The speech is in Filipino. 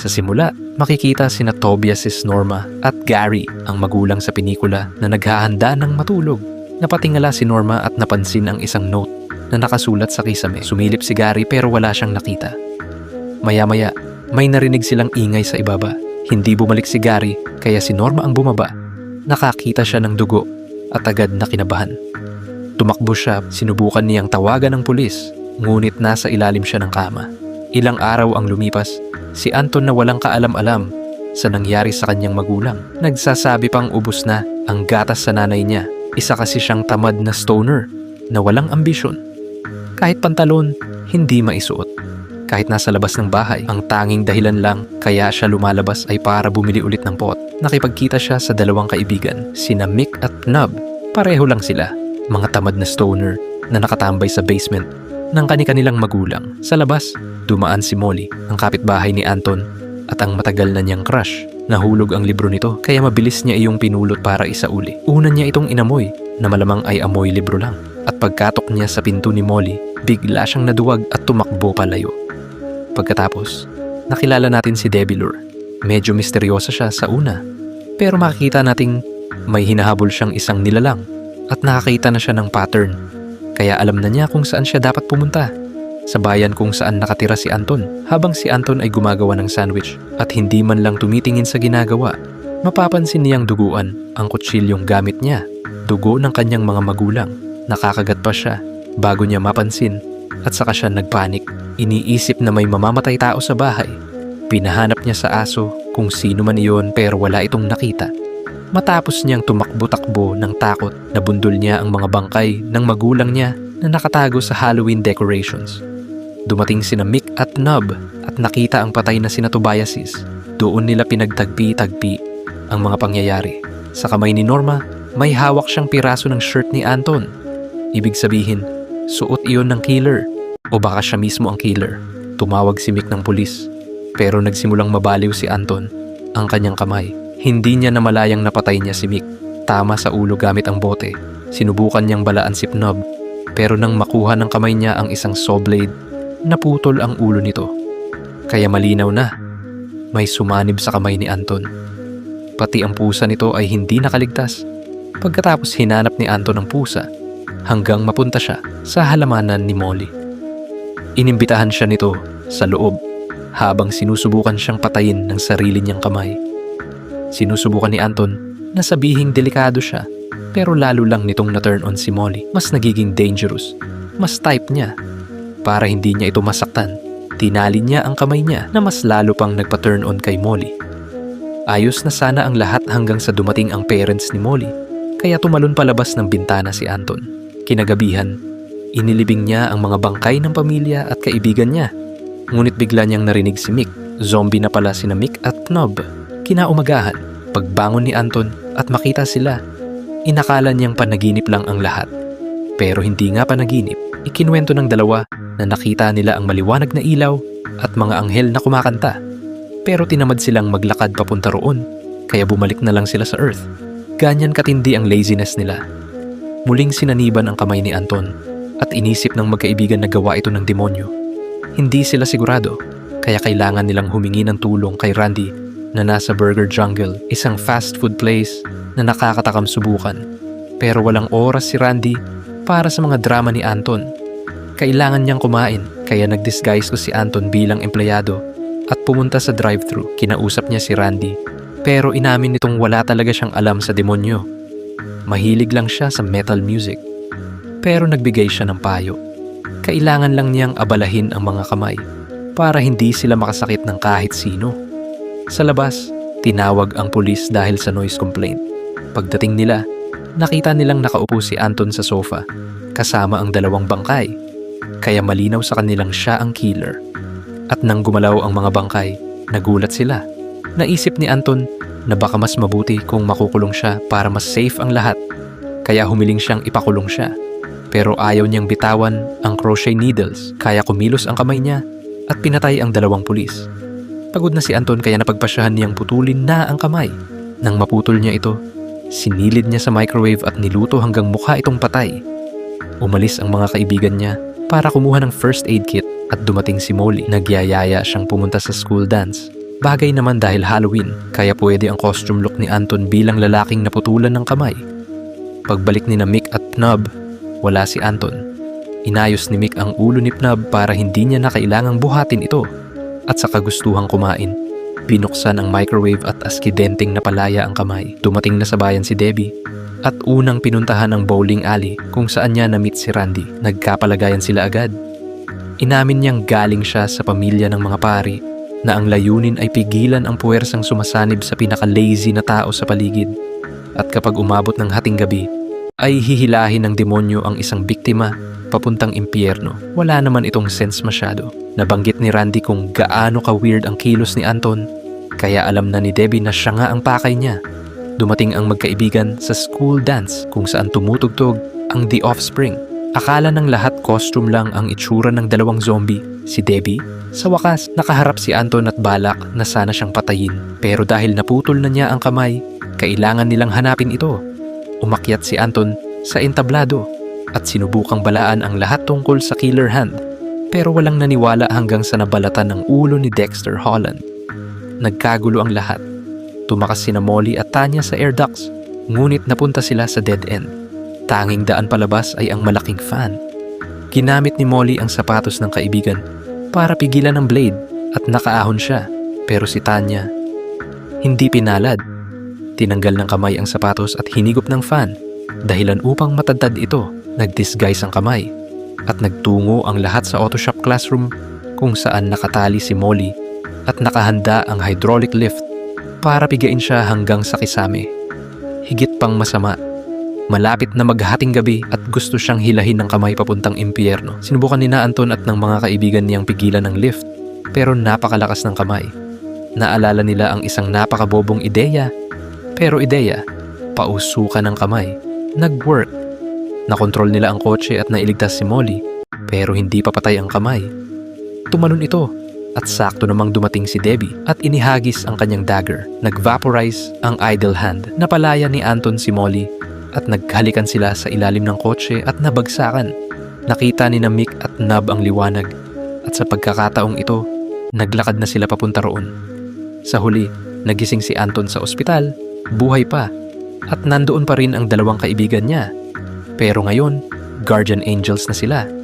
Sa simula, makikita sina Tobias si Norma at Gary, ang magulang sa pinikula na naghahanda ng matulog. Napatingala si Norma at napansin ang isang note na nakasulat sa kisame. Sumilip si Gary pero wala siyang nakita. Maya-maya, may narinig silang ingay sa ibaba. Hindi bumalik si Gary kaya si Norma ang bumaba. Nakakita siya ng dugo at agad na kinabahan. Tumakbo siya, sinubukan niyang tawagan ng pulis, ngunit nasa ilalim siya ng kama. Ilang araw ang lumipas, si Anton na walang kaalam-alam sa nangyari sa kanyang magulang. Nagsasabi pang ubos na ang gatas sa nanay niya. Isa kasi siyang tamad na stoner na walang ambisyon. Kahit pantalon, hindi maisuot. Kahit nasa labas ng bahay, ang tanging dahilan lang kaya siya lumalabas ay para bumili ulit ng pot. Nakipagkita siya sa dalawang kaibigan, sina Mick at Nub. Pareho lang sila, mga tamad na stoner na nakatambay sa basement ng kani-kanilang magulang. Sa labas, dumaan si Molly, ang kapitbahay ni Anton, at ang matagal na niyang crush. Nahulog ang libro nito kaya mabilis niya iyong pinulot para isauli. Una niya itong inamoy na malamang ay amoy libro lang. At pagkatok niya sa pinto ni Molly, bigla siyang naduwag at tumakbo palayo. Pagkatapos, nakilala natin si Debbie Lure. Medyo misteryosa siya sa una. Pero makikita nating may hinahabol siyang isang nilalang at nakakita na siya ng pattern. Kaya alam na niya kung saan siya dapat pumunta. Sa bayan kung saan nakatira si Anton habang si Anton ay gumagawa ng sandwich at hindi man lang tumitingin sa ginagawa. Mapapansin niyang duguan ang kutsilyong gamit niya. Dugo ng kanyang mga magulang. Nakakagat pa siya bago niya mapansin at saka siya nagpanik. Iniisip na may mamamatay tao sa bahay. Pinahanap niya sa aso kung sino man iyon pero wala itong nakita. Matapos niyang tumakbo-takbo ng takot, nabundol niya ang mga bangkay ng magulang niya na nakatago sa Halloween decorations. Dumating sina Mick at Nub at nakita ang patay na sina Tobiasis. Doon nila pinagtagpi-tagpi ang mga pangyayari. Sa kamay ni Norma, may hawak siyang piraso ng shirt ni Anton. Ibig sabihin, suot iyon ng killer o baka siya mismo ang killer. Tumawag si Mick ng pulis pero nagsimulang mabaliw si Anton ang kanyang kamay. Hindi niya namalayang napatay niya si Mick. Tama sa ulo gamit ang bote. Sinubukan niyang balaan si Pnob pero nang makuha ng kamay niya ang isang saw blade, naputol ang ulo nito. Kaya malinaw na, may sumanib sa kamay ni Anton. Pati ang pusa nito ay hindi nakaligtas. Pagkatapos hinanap ni Anton ang pusa hanggang mapunta siya sa halamanan ni Molly. Inimbitahan siya nito sa loob habang sinusubukan siyang patayin ng sarili niyang kamay. Sinusubukan ni Anton na sabihing delikado siya pero lalo lang nitong na-turn on si Molly. Mas nagiging dangerous. Mas type niya. Para hindi niya ito masaktan, tinali niya ang kamay niya na mas lalo pang nagpa-turn on kay Molly. Ayos na sana ang lahat hanggang sa dumating ang parents ni Molly kaya tumalon palabas ng bintana si Anton. Kinagabihan, inilibing niya ang mga bangkay ng pamilya at kaibigan niya. Ngunit bigla niyang narinig si Mick. Zombie na pala sina Mick at Knob. Kinaumagahan, pagbangon ni Anton at makita sila Inakala niyang panaginip lang ang lahat. Pero hindi nga panaginip. Ikinuwento ng dalawa na nakita nila ang maliwanag na ilaw at mga anghel na kumakanta. Pero tinamad silang maglakad papunta roon, kaya bumalik na lang sila sa Earth. Ganyan katindi ang laziness nila. Muling sinaniban ang kamay ni Anton at inisip ng magkaibigan na gawa ito ng demonyo. Hindi sila sigurado, kaya kailangan nilang humingi ng tulong kay Randy na nasa Burger Jungle, isang fast food place na nakakatakam subukan. Pero walang oras si Randy para sa mga drama ni Anton. Kailangan niyang kumain kaya nag-disguise ko si Anton bilang empleyado at pumunta sa drive-thru. Kinausap niya si Randy pero inamin nitong wala talaga siyang alam sa demonyo. Mahilig lang siya sa metal music. Pero nagbigay siya ng payo. Kailangan lang niyang abalahin ang mga kamay para hindi sila makasakit ng kahit sino. Sa labas, tinawag ang pulis dahil sa noise complaint. Pagdating nila, nakita nilang nakaupo si Anton sa sofa kasama ang dalawang bangkay. Kaya malinaw sa kanilang siya ang killer. At nang gumalaw ang mga bangkay, nagulat sila. Naisip ni Anton na baka mas mabuti kung makukulong siya para mas safe ang lahat. Kaya humiling siyang ipakulong siya. Pero ayaw niyang bitawan ang crochet needles kaya kumilos ang kamay niya at pinatay ang dalawang pulis. Pagod na si Anton kaya napagpasyahan niyang putulin na ang kamay. Nang maputol niya ito, sinilid niya sa microwave at niluto hanggang mukha itong patay. Umalis ang mga kaibigan niya para kumuha ng first aid kit at dumating si Molly. Nagyayaya siyang pumunta sa school dance. Bagay naman dahil Halloween, kaya pwede ang costume look ni Anton bilang lalaking naputulan ng kamay. Pagbalik ni na Mick at Pnub, wala si Anton. Inayos ni Mick ang ulo ni Pnub para hindi niya na kailangang buhatin ito. At sa kagustuhang kumain, binuksan ang microwave at askidenteng napalaya ang kamay. Dumating na sa bayan si Debbie at unang pinuntahan ang bowling alley kung saan niya na-meet si Randy. Nagkapalagayan sila agad. Inamin niyang galing siya sa pamilya ng mga pari na ang layunin ay pigilan ang puwersang sumasanib sa pinaka-lazy na tao sa paligid. At kapag umabot ng hating gabi, ay hihilahin ng demonyo ang isang biktima papuntang impyerno. Wala naman itong sense masyado. Nabanggit ni Randy kung gaano ka-weird ang kilos ni Anton, kaya alam na ni Debbie na siya nga ang pakay niya. Dumating ang magkaibigan sa school dance kung saan tumutugtog ang The Offspring. Akala ng lahat costume lang ang itsura ng dalawang zombie, si Debbie. Sa wakas, nakaharap si Anton at balak na sana siyang patayin. Pero dahil naputol na niya ang kamay, kailangan nilang hanapin ito. Umakyat si Anton sa entablado at sinubukang balaan ang lahat tungkol sa killer hand. Pero walang naniwala hanggang sa nabalatan ng ulo ni Dexter Holland. Nagkagulo ang lahat. Tumakas sina Molly at Tanya sa air ducts, ngunit napunta sila sa dead end. Tanging daan palabas ay ang malaking fan. Ginamit ni Molly ang sapatos ng kaibigan para pigilan ang blade at nakaahon siya. Pero si Tanya, hindi pinalad. Tinanggal ng kamay ang sapatos at hinigop ng fan. Dahilan upang matadtad ito, nag-disguise ang kamay. At nagtungo ang lahat sa auto shop classroom kung saan nakatali si Molly at nakahanda ang hydraulic lift para pigain siya hanggang sa kisame. Higit pang masama, malapit na maghating gabi at gusto siyang hilahin ng kamay papuntang impyerno. Sinubukan ni na Anton at ng mga kaibigan niyang pigilan ng lift pero napakalakas ng kamay. Naalala nila ang isang napakabobong ideya pero ideya, pausukan ng kamay. Nag-work. Nakontrol nila ang kotse at nailigtas si Molly pero hindi pa patay ang kamay. Tumalon ito at sakto namang dumating si Debbie at inihagis ang kanyang dagger. Nag-vaporize ang idle hand. Napalaya ni Anton si Molly at naghalikan sila sa ilalim ng kotse at nabagsakan. Nakita ni na Mick at Nab ang liwanag at sa pagkakataong ito, naglakad na sila papunta roon. Sa huli, nagising si Anton sa ospital, buhay pa, at nandoon pa rin ang dalawang kaibigan niya. Pero ngayon, guardian angels na sila